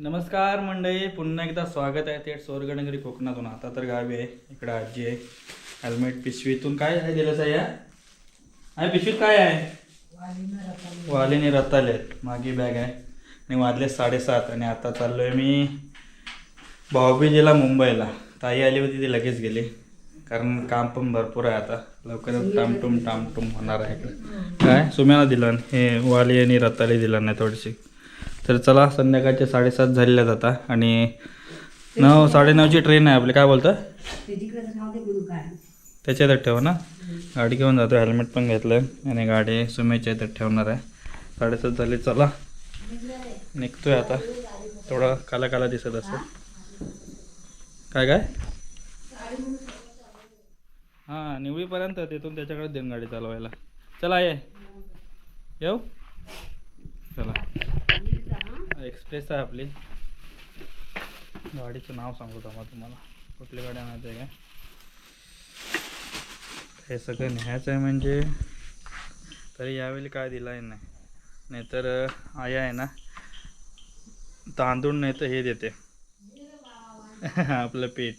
नमस्कार मंडळी पुन्हा एकदा स्वागत आहे थेट स्वर्गनगरी कोकणातून. आता तर गावी आहे इकडं आजी आहे. हेल्मेट पिशवीतून काय आहे दिलं या आहे पिशवीत काय आहे? वालीने रताले. आहेत मागे बॅग आहे. आणि वाजले साडेसात आणि आता चाललो आहे मी भाऊबीजेला मुंबईला. ताई आली होती ती लगेच गेली. कारण काम पण भरपूर आहे आता. लवकरच टामटुम टामटुम होणार आहे इकडे. काय? सुम्याला दिलं हे वाली आणि रताली दिलं नाही थोडीशी. तर चला संध्याकाळचे साडेसात झालेल्या आता. आणि नऊ साडेनऊची ट्रेन आहे आपली. काय बोलतं त्याच्या इथं ठेव ना. गाडी घेऊन जातो हेल्मेट पण घेतलं आणि गाडी सुमेच्या इथं ठेवणार आहे. साडेसात झाले. चला. निघतोय आता. थोडं काला काला दिसत असं काय काय? हां निवळीपर्यंत तिथून त्याच्याकडे देईन गाडी चालवायला. चला ये. येऊ. चला. एक्सप्रेस आहे आपली. गाडीचं नाव सांगू का तुम्हाला? कुठली गाडी आणायचं आहे? काय हे सगळं न्यायचं आहे म्हणजे. तरी यावेळी काय दिलं आहे नाही. नाहीतर आया आहे ना तांदूळ नाही तर हे देते. आपलं पीठ.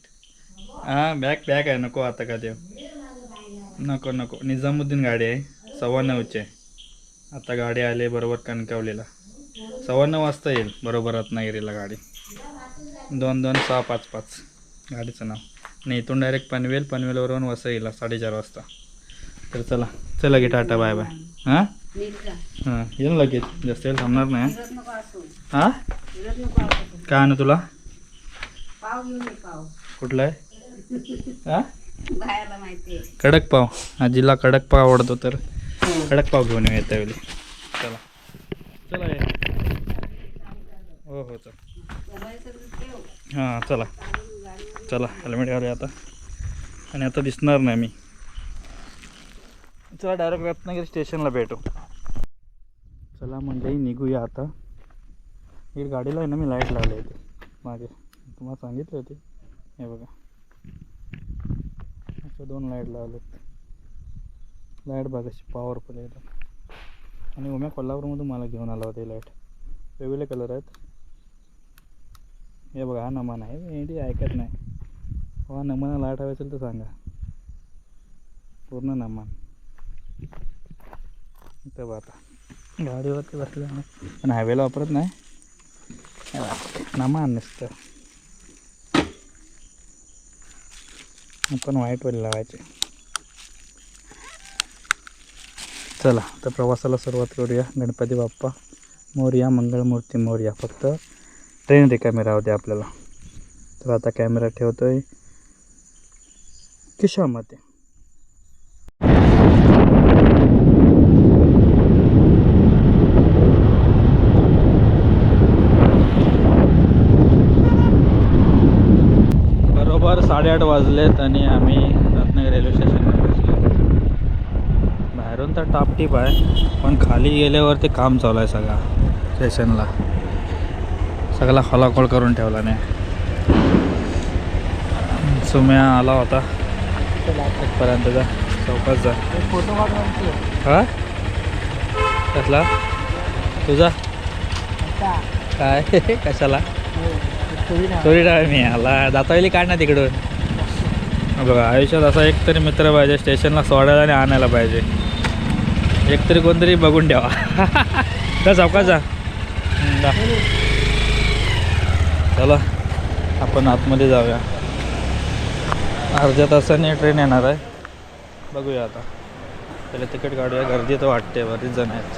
हां बॅग बॅग आहे नको आता का देव नको नको. निजामुद्दीन गाडी आहे सव्वा नऊची. आहे आता गाडी आले बरोबर कणकावलेला. सव्वा नऊ वाजता येईल. बरोबर रत्नागिरीला गाडी. दोन दोन सहा पाच पाच. गाडीचं नाव. आणि इथून डायरेक्ट पनवेल पनवेलवरून वसईला साडेचार वाजता. तर चला चला की टाटा बाय बाय. हां? हां येईल लगेच. जास्त वेळ थांबणार नाही हां? काय आणू तुला? कुठला आहे? हां? कडक पाव. आजीला कडक पाव आवडतो तर. कडक पाव घेऊन येऊ त्यावेळी. चला. चला ये. हो हो चल. हां चला. चला हेल्मेट घालूया आता. आणि आता दिसणार नाही मी. चला डायरेक्ट रत्नागिरी स्टेशनला भेटू. चला म्हणजे निघूया आता. ही गाडीला आहे ना मी लाइट लावली होती मागे. तुम्हाला सांगितले होते हे बघा. अशा दोन लाइट लावलेत. लाइट बघाशी पॉवरफुल आहे एकदम. आणि उम्या कोल्हापूरमधून मला घेऊन आला होता लाइट वेगवेगळे कलर आहेत. हे बघा हा नमन आहे. एंडी ऐकत नाही. हो, हा नमन लाइट हवी असेल तर सांगा. पूर्ण नमन. इथं बघा आता. गाडीवरती बसलं पण हायवेला वापरत नाही. नमान नसतं नमन नुसतं. आपण व्हाईटवाली लावायचे. चला तर प्रवासाला सुरुवात करूया. गणपती बाप्पा मोरया मंगळमूर्ती मोरया. फक्त ट्रेन रिकामी राहू दे आपल्याला. तर आता कॅमेरा ठेवतो आहे किशामध्ये बरोबर साडेआठ वाजलेत आणि आम्ही रत्नागिरी रेल्वे स्टेशनवर पोहोचलो बाहेरून तर टापटीप आहे पण खाली गेल्यावर ते काम चालू आहे सगळा. स्टेशनला सगळा खोलाखोल करून ठेवला नाही. सुम्या आला होता. इथपर्यंतचा चौकातचा फोटो हा? कसला? तुझा? काय? कशाला? चोरी टाळ मी. आला. जाता येईल काढ ना तिकडून. बघा आयुष्यात असा एक तरी मित्र पाहिजे स्टेशनला सोडायला आणि आणायला पाहिजे. एकतरी कोणतरी बघून ठेवा. त्या चौकात जा. जा. चला आपण आतमध्ये जाऊया. अर्ध्या तासाने ट्रेन येणार आहे. बघूया आता. त्याला तिकीट काढूया. गर्दी तर वाटते बरीच जण आहेत.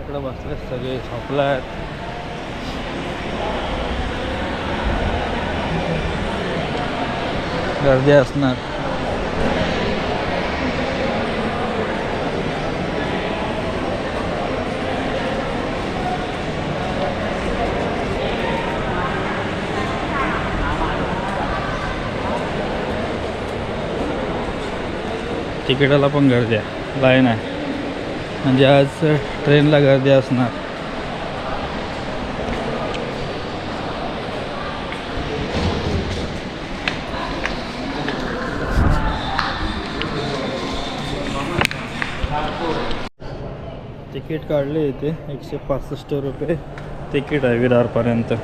इकडं बसले सगळे झोपला आहेत. गर्दी असणार. तिकिटाला पण गर्दी आहे. लाईन आहे. म्हणजे आज ट्रेनला गर्दी असणार. तिकीट काढले इथे. एकशे पासष्ट रुपये तिकीट आहे विरारपर्यंत.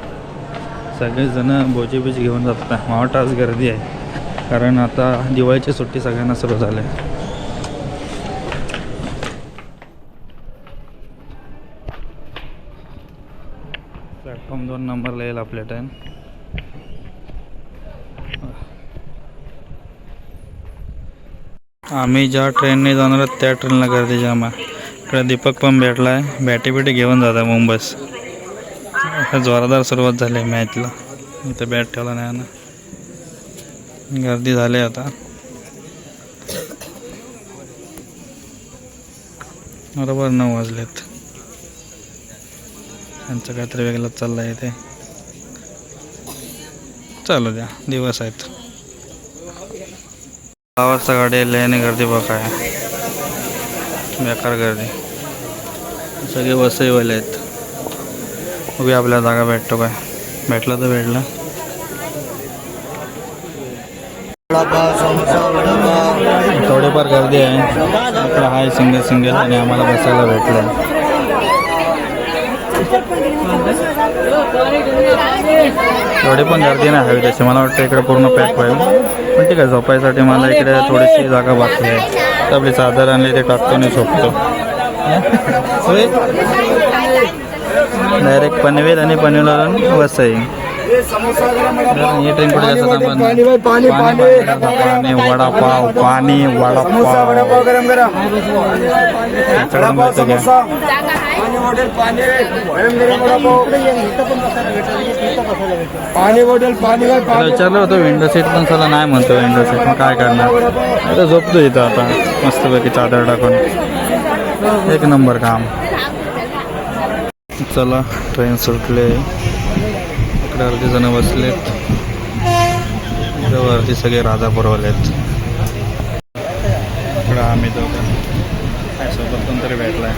सगळेजणं बोजीबीज घेऊन जातात. मोठाच गर्दी आहे. कारण आता दिवाळीची सुट्टी सगळ्यांना सुरू झाली आहे. दोन आपल्या टाईम आम्ही ज्या ट्रेनने जाणार आहोत त्या ट्रेनला गर्दी जाम आहे. इकडे दीपक पण भेटला आहे बॅटी बिटी घेऊन जात आहे मुंबईस जोरदार सुरुवात झाली आहे मॅचला इथं बॅट ठेवला नाही ना गर्दी झाली आता. बरोबर नऊ वाजलेत. त्यांचं काहीतरी वेगळंच चाललं आहे ते चालू द्या दिवस आहेत. दहा वाजता गाडी आली आणि गर्दी बघा बेकार गर्दी. सगळे वसईवाले आहेत. उभी आपल्या जागा भेटतो काय. भेटला तर भेटला. थोडीफार गर्दी आहे. इकडं आहे सिंगल सिंगल आणि आम्हाला बसायला भेटलं एवढी पण गर्दी नाही हवी त्याची. मला वाटतं इकडे पूर्ण पॅक होईल पण ठीक आहे झोपायसाठी मला इकडे थोडीशी जागा बाकी आहे. तर आपली चादर आणली ते टाकतो आणि झोपतो. डायरेक्ट पनवेल आणि पनवेलवरून वसई ही ट्रेन कुठे जास्त पाणी वडापाव पाणी वडापाव. गरम गरम. बॉटल पाणी पाणी बॉटल पाणी विचारलं होतं विंडो सीट पण चला नाही म्हणतो विंडो सीट मग काय करणार? आता झोपतो इथं आता मस्तपैकी चादर टाकून. एक नंबर काम. चला ट्रेन सुटले. इकडे अर्धी जण बसलेत. वरती सगळे राजापुरवालेत इकडं आम्ही दोघं. काय सोबत कोणतरी भेटलाय?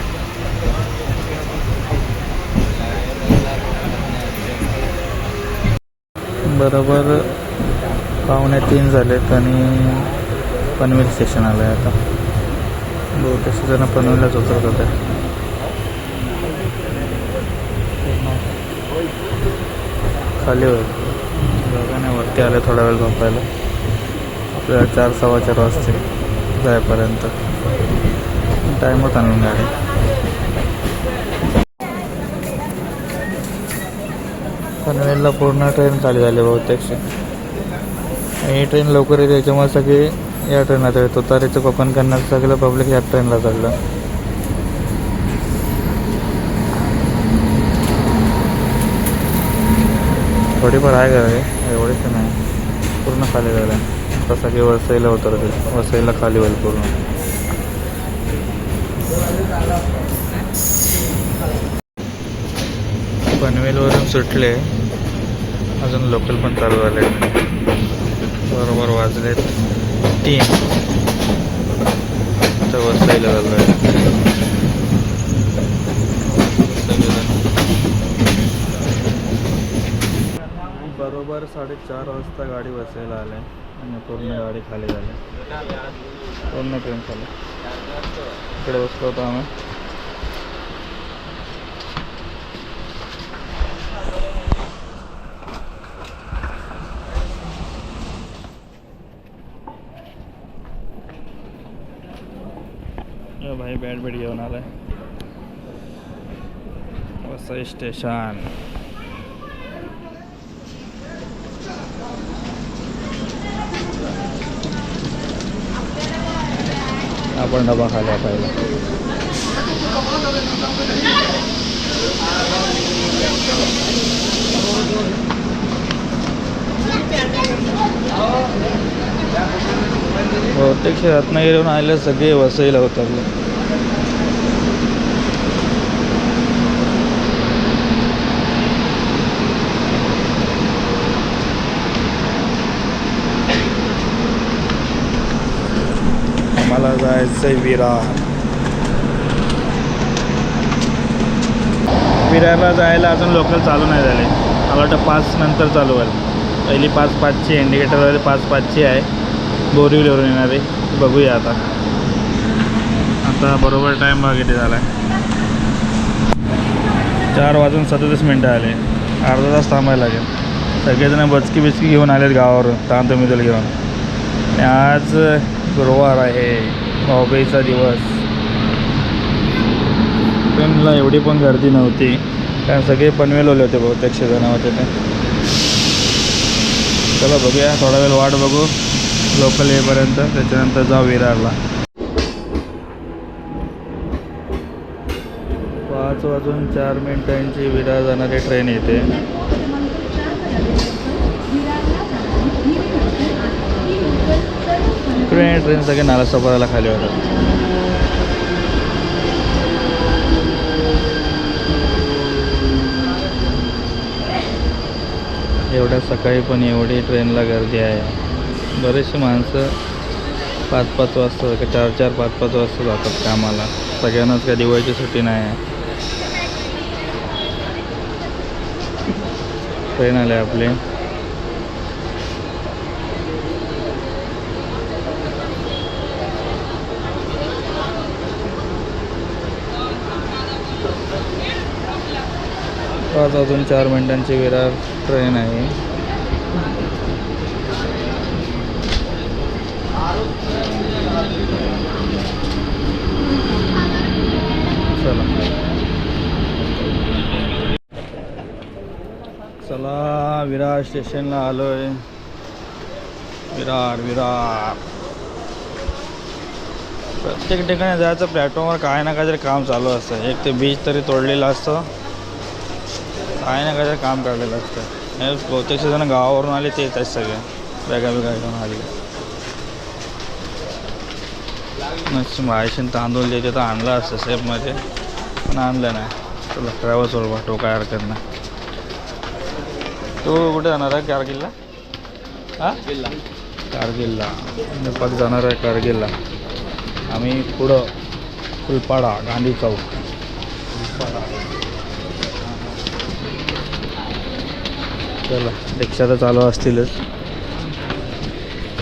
बरोबर पावणे तीन झालेत आणि पनवेल स्टेशन आलं आहे आता. बहुतेक जण पनवेललाच उतरत होते खाली होईल नाही वरती आले थोडा वेळ झोपायला. आपल्याला चार सव्वा चार वाजते जायपर्यंत. टाईम होता ना गाडी. पनवेलला पूर्ण ट्रेन चालू झाली बहुतेक. ही ट्रेन लवकर येते त्याच्यामुळे सगळे या ट्रेनात येतो तुतारीचं कोकण करणार सगळं पब्लिक या ट्रेनला चाललं. थोडीफार आहे का एवढीच नाही. पूर्ण खाली झालं आता की वसईला उतरते. वसईला खाली होईल पूर्ण. पनवेलवरून सुटले. अजून लोकल पण चालू झाले. बरोबर वाजले तीन. आता वसईला झालं आहे बरोबर साडेचार वाजता गाडी बसायला आले आणि पूर्ण गाडी खाली झाली. पूर्ण ट्रेन खाली. इकडे बसलो होतो आम्ही. भाई बॅट बॅट घेऊन आलाय वसई स्टेशन। आपण डबा खाला पाहिजे बहुतेक रत्नागिरीहून आले सगळे वसईला उतरले मला जायचंय विरार विरारला जायला अजून लोकल चालू नाही झाले. मला वाटतं पाच नंतर चालू होईल. पहिली पाच पाचची इंडिकेटरवाली पाच पाचची आहे. बोरिवलीवरून येणारी बघूया आता. आता बरोबर टाईम बघा किती झाला आहे चार वाजून सदतीस मिनटं आले. अर्धा तास थांबायला लागेल. सगळेजण बचकी बिचकी घेऊन आलेत गावावरून. तांत मिदल घेऊन आज गुरुवार आहे. भाऊबीचा दिवस. ट्रेनला एवढी पण गर्दी नव्हती. कारण सगळे पनवेलवले होते बहुतेक जण होते ते. चला बघूया थोडा वेळ वाट बघू. लोकल येईपर्यंत त्याच्यानंतर जाऊ विरारला. पाच वाजून चार मिनिटांची विरार जाणारी ट्रेन येते. ट्रेन ट्रेन सगळे नाला सफराला खाली होतात. एवढ्या सकाळी पण एवढी ट्रेनला गर्दी आहे. बरेचसे माणसं पाच पाच वाजता का चार चार पाच पाच वाजता जातात कामाला. सगळ्यांनाच काय दिवाळीची सुट्टी नाही आहे. ट्रेन आले आपले. जवळपास अजून चार मिनिटांची विरार ट्रेन आहे. चला. चला विरार स्टेशनला आलोय. विरार विरार. प्रत्येक ठिकाणी जायचं प्लॅटफॉर्मवर काय ना काहीतरी काम चालू असतं. एक ते बीच तरी तोडलेलं असतं. काय ना काहीतरी काम काढलेलं असतं नाही बहुतेक जण गावावरून आले तेच आहेत सगळे. वेगळ्या वेगळ्या घेऊन आले. मस्त मायशीन तांदूळ देते तर आणलं असतं सेफमध्ये पण आणलं नाही. तुला ट्रॅव्हल्स वर तो काय हरकत नाही. तू कुठे जाणार आहे कारगिलला? हा? कारगिलला. नेपाळ जाणार आहे कारगिलला. आम्ही पुढं फुलपाडा गांधी चौक. फुलपाडा चला रिक्षा तर चालू असतीलच.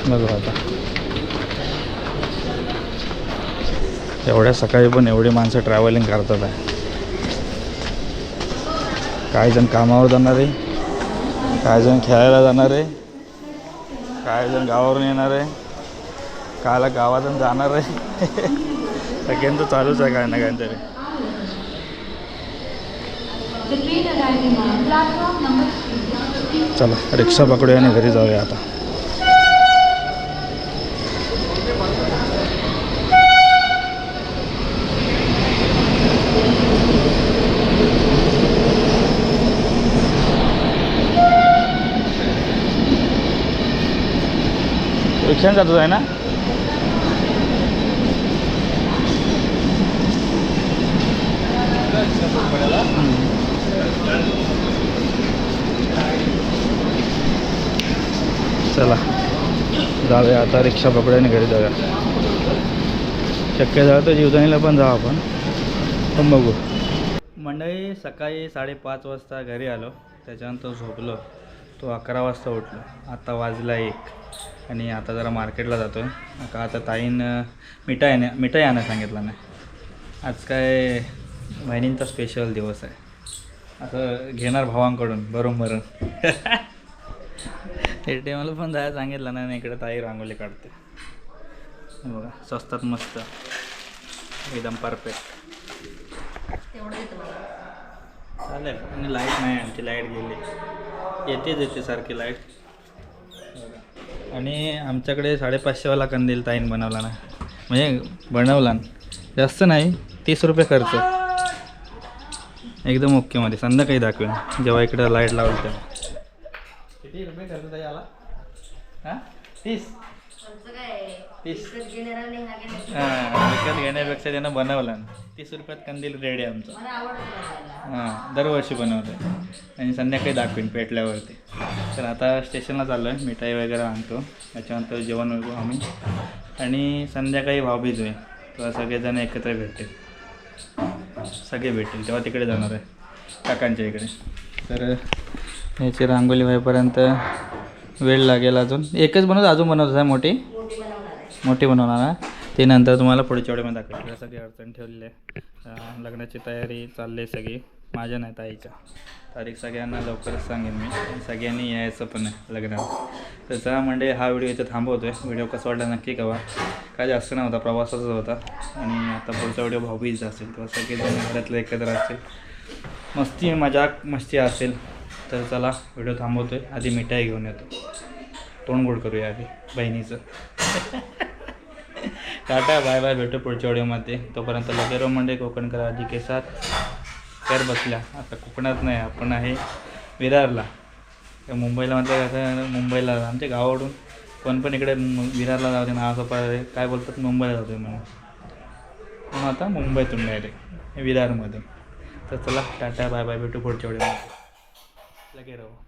बघू आता. एवढ्या सकाळी पण एवढी माणसं ट्रॅव्हलिंग करतात आहे. काही जण कामावर जाणार आहे काही जण खेळायला जाणार आहे काही जण गावावरून येणार आहे कायला गावातून जाणार आहे. सगळ्यांचं चालूच आहे काय ना काहीतरी. चला रिक्षा पकडूया आणि घरी जाऊया आता. रिक्षाने जातो आहे ना? चला. जाऊया आता रिक्षा पकडाने घरी जाऊया. शक्य झालं तर जीवदानीला पण जाऊ आपण. पण बघू. मंडळी सकाळी साडेपाच वाजता घरी आलो. त्याच्यानंतर झोपलो. तो अकरा वाजता उठलो. आता वाजला एक. आणि आता जरा मार्केटला जातो आहे का आता ताईनं मिठाई आण मिठाई आणायला सांगितलं नाही आज काय बहिणींचा स्पेशल दिवस आहे. असं घेणार भावांकडून भरून. भरून ए टी एमला पण जायला सांगितलं नाही आणि इकडे ताई रांगोली काढते. बघा स्वस्तात मस्त. एकदम परफेक्ट चालेल आणि लाइट नाही आणखी लाइट गेली. येतेच येते सारखी लाइट आणि आमच्याकडे साडेपाचशेवाला कंदील ताईन बनवला ना. म्हणजे बनवला न. जास्त नाही तीस रुपये खर्च. एकदम ओकेमध्ये संध्याकाळी दाखवेन जेव्हा इकडे लाइट लावली तेव्हा. किती रुपये खर्च ताई आला हां? तीस? तीस. हां विकत घेण्यापेक्षा त्यानं बनवला. तीस रुपयात कंदील रेडी आहे आमचा. हां दरवर्षी बनवतो. आणि संध्याकाळी दाखवीन पेटल्यावरती. तर आता स्टेशनला चाललो आहे मिठाई वगैरे आणतो. त्याच्यानंतर जेवण वगैरे आम्ही. आणि संध्याकाळी भाऊबीज आहे तेव्हा सगळेजण एकत्र भेटतील. सगळे भेटतील. तेव्हा तिकडे जाणार आहे. काकांच्या इकडे. तर याची रांगोळी व्हायपर्यंत वेळ लागेल अजून. एकच बनवत अजून बनवत आहे मोठी? मोठी बनवणार ते नंतर तुम्हाला पुढच्या वेळेमध्ये दाखवतील सगळी अडचण ठेवलेली आहे. लग्नाची तयारी चालली आहे सगळी. माझ्या नाही ताईच्या. तारीख सगळ्यांना लवकरच सांगेन मी. सगळ्यांनी यायचं पण आहे लग्नाला. तर चला म्हणजे हा व्हिडिओ इथे थांबवतोय. व्हिडिओ कसा वाटला नक्की कवा काय जास्त नव्हता प्रवासाचाच होता. आणि आता पुढचा व्हिडिओ भाऊबीजचा असेल किंवा सगळेजण घरातलं एकत्र असेल मस्ती मजाक मस्ती असेल. तर चला व्हिडिओ थांबवतोय. आधी मिठाई घेऊन येतो. तोंड गोड करूया आधी बहिणीचं. टाटा बाय बाय भेटू पुढच्या व्हिडिओमध्ये. तोपर्यंत लगेरो मंडे कोकण करा आधी केसात कर बसल्या आता कोकणात नाही आपण आहे विरारला. मुंबईला म्हटलं कसं मुंबईला आमच्या गावाकडून कोण पण इकडे विरारला जाऊ दे नाव सोपा काय बोलतात मुंबईला जातो म्हणून. म्हणून आता मुंबईतून डायरेक्ट विरारमध्ये. तर चला टाटा बाय बाय भेटू पुढच्या व्हिडिओमध्ये. लगे राहू